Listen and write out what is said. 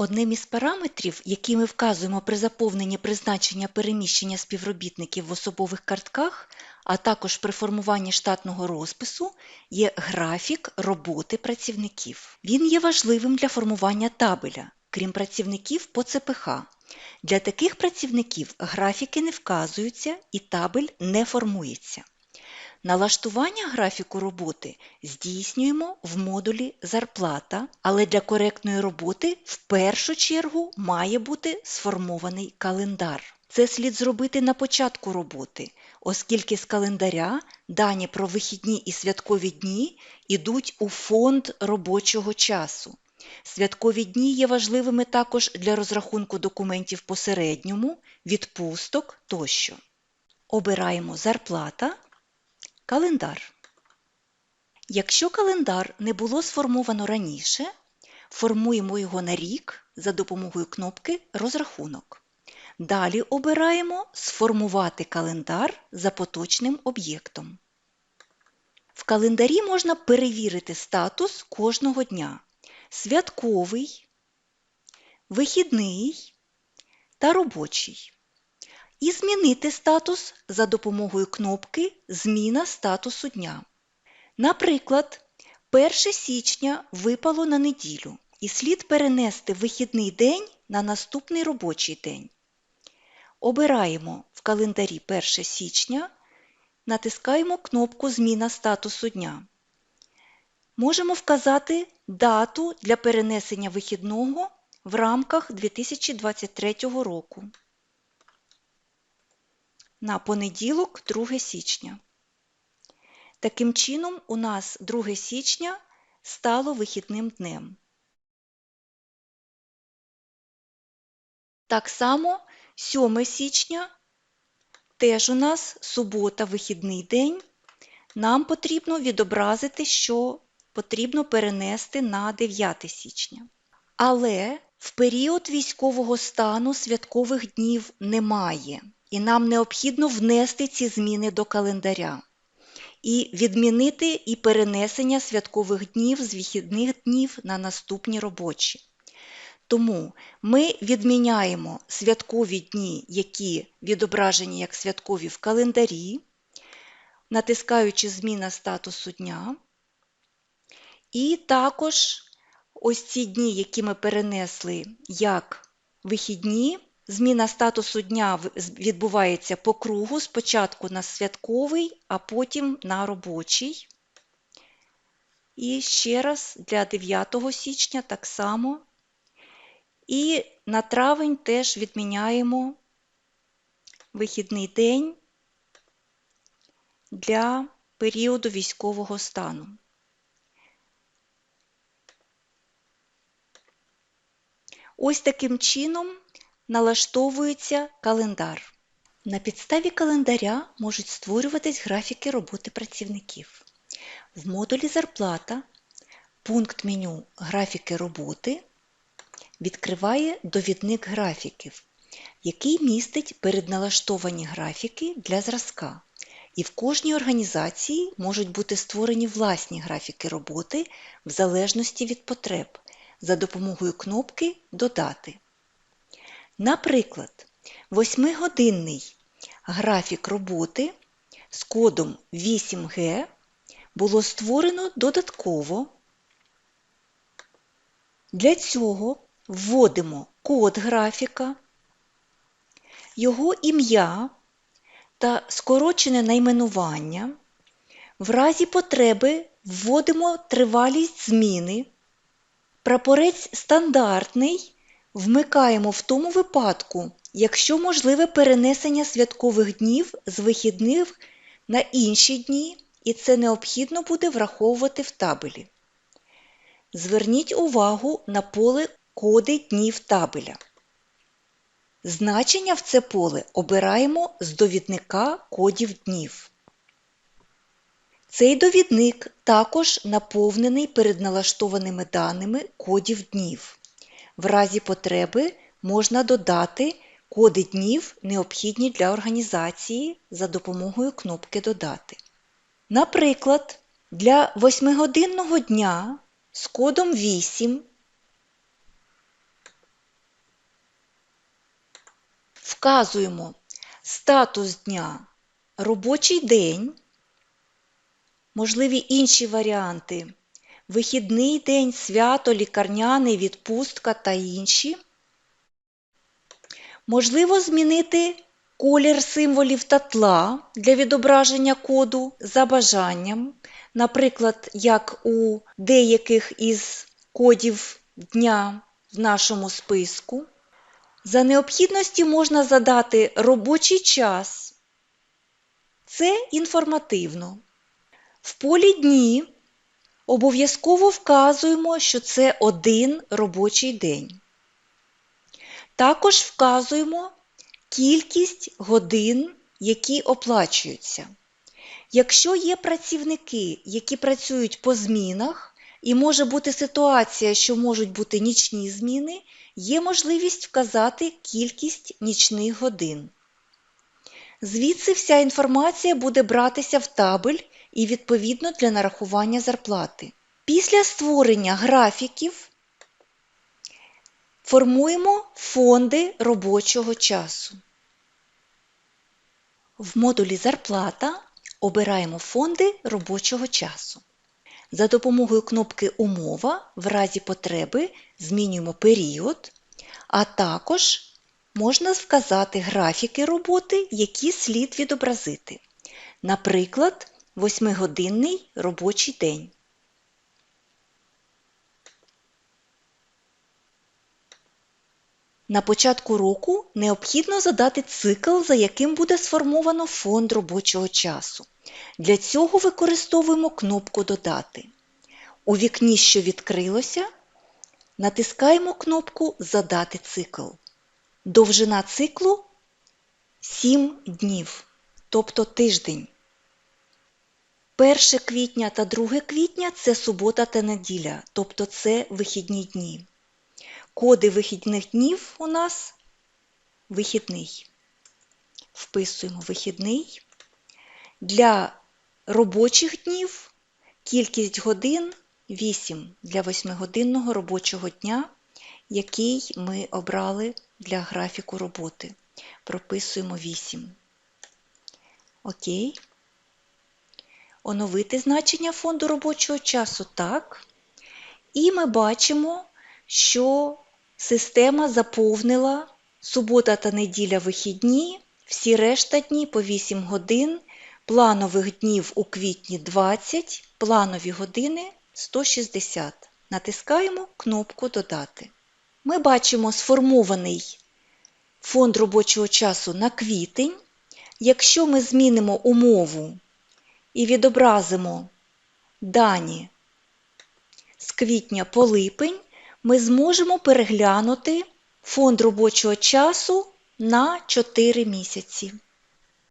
Одним із параметрів, які ми вказуємо при заповненні призначення переміщення співробітників в особових картках, а також при формуванні штатного розпису, є графік роботи працівників. Він є важливим для формування табеля, крім працівників по ЦПХ. Для таких працівників графіки не вказуються і табель не формується. Налаштування графіку роботи здійснюємо в модулі Зарплата, але для коректної роботи в першу чергу має бути сформований календар. Це слід зробити на початку роботи, оскільки з календаря дані про вихідні і святкові дні йдуть у фонд робочого часу. Святкові дні є важливими також для розрахунку документів по середньому, відпусток тощо. Обираємо Зарплата Календар. Якщо календар не було сформовано раніше, формуємо його на рік за допомогою кнопки Розрахунок. Далі обираємо Сформувати календар за поточним об'єктом. В календарі можна перевірити статус кожного дня святковий, вихідний та робочий і змінити статус за допомогою кнопки Зміна статусу дня. Наприклад, 1 січня випало на неділю і слід перенести вихідний день на наступний робочий день. Обираємо в календарі 1 січня, натискаємо кнопку Зміна статусу дня. Можемо вказати дату для перенесення вихідного в рамках 2023 року на понеділок 2 січня. Таким чином, у нас 2 січня стало вихідним днем. Так само 7 січня теж у нас субота вихідний день. Нам потрібно відобразити, що потрібно перенести на 9 січня. Але в період військового стану святкових днів немає і нам необхідно внести ці зміни до календаря і відмінити і перенесення святкових днів з вихідних днів на наступні робочі. Тому ми відміняємо святкові дні, які відображені як святкові в календарі, натискаючи зміна статусу дня. І також ось ці дні, які ми перенесли як вихідні, Зміна статусу дня відбувається по кругу, спочатку на святковий, а потім на робочий. І ще раз для 9 січня так само. І на травень теж відміняємо вихідний день для періоду військового стану. Ось таким чином налаштовується календар. На підставі календаря можуть створюватись графіки роботи працівників. В модулі Зарплата пункт меню Графіки роботи відкриває довідник графіків, який містить передналаштовані графіки для зразка. І в кожній організації можуть бути створені власні графіки роботи в залежності від потреб за допомогою кнопки Додати. Наприклад, восьмигодинний графік роботи з кодом 8G було створено додатково. Для цього вводимо код графіка, його ім'я та скорочене найменування. В разі потреби вводимо тривалість зміни. Прапорець стандартний Вмикаємо в тому випадку, якщо можливе перенесення святкових днів з вихідних на інші дні, і це необхідно буде враховувати в табелі. Зверніть увагу на поле Коди днів табеля. Значення в це поле обираємо з довідника кодів днів. Цей довідник також наповнений передналаштованими даними кодів днів. В разі потреби можна додати коди днів, необхідні для організації за допомогою кнопки Додати. Наприклад, для восьмигодинного дня з кодом 8 вказуємо статус дня робочий день, можливі інші варіанти вихідний день, свято, лікарняний, відпустка та інші. Можливо змінити колір символів та тла для відображення коду за бажанням. Наприклад, як у деяких із кодів дня в нашому списку. За необхідності можна задати робочий час. Це інформативно. В полі дні обов'язково вказуємо, що це один робочий день. Також вказуємо кількість годин, які оплачуються. Якщо є працівники, які працюють по змінах, і може бути ситуація, що можуть бути нічні зміни, є можливість вказати кількість нічних годин. Звідси вся інформація буде братися в табель і відповідно для нарахування зарплати. Після створення графіків формуємо фонди робочого часу. В модулі Зарплата обираємо фонди робочого часу. За допомогою кнопки Умова в разі потреби змінюємо період, а також можна вказати графіки роботи, які слід відобразити. Наприклад, 8-годинний робочий день. На початку року необхідно задати цикл, за яким буде сформовано фонд робочого часу. Для цього використовуємо кнопку Додати. У вікні, що відкрилося, натискаємо кнопку Задати цикл. Довжина циклу 7 днів, тобто тиждень. 1 квітня та 2 квітня це субота та неділя, тобто це вихідні дні. Коди вихідних днів у нас вихідний. Вписуємо вихідний. Для робочих днів кількість годин 8 для 8-годинного робочого дня, який ми обрали для графіку роботи. Прописуємо 8. Окей. Оновити значення фонду робочого часу так. І ми бачимо, що система заповнила субота та неділя вихідні, всі решта дні по 8 годин, планових днів у квітні 20, планові години 160. Натискаємо кнопку Додати. Ми бачимо сформований фонд робочого часу на квітень. Якщо ми змінимо умову і відобразимо дані з квітня по липень, ми зможемо переглянути фонд робочого часу на 4 місяці.